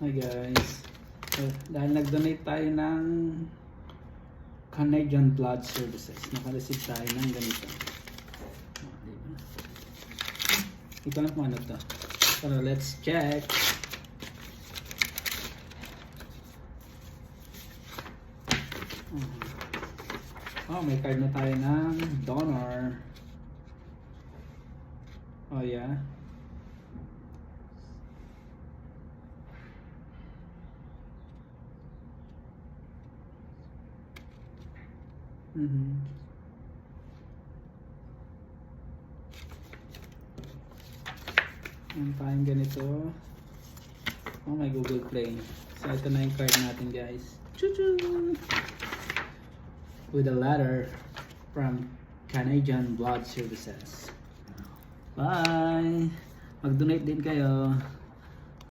Hi guys. So, dahil nag-donate tayo ng Canadian Blood Services, naka-receive tayo ng ganito. Hindi ko alam kung ano to. Pero let's check. Oh, may card na tayo ng donor. Oh yeah. Mhm. Ang tayong ganito. Oh, may Google Play. So, ito na yung card natin, guys. Choo-choo! With a letter from Canadian Blood Services. Bye! Mag-donate din kayo.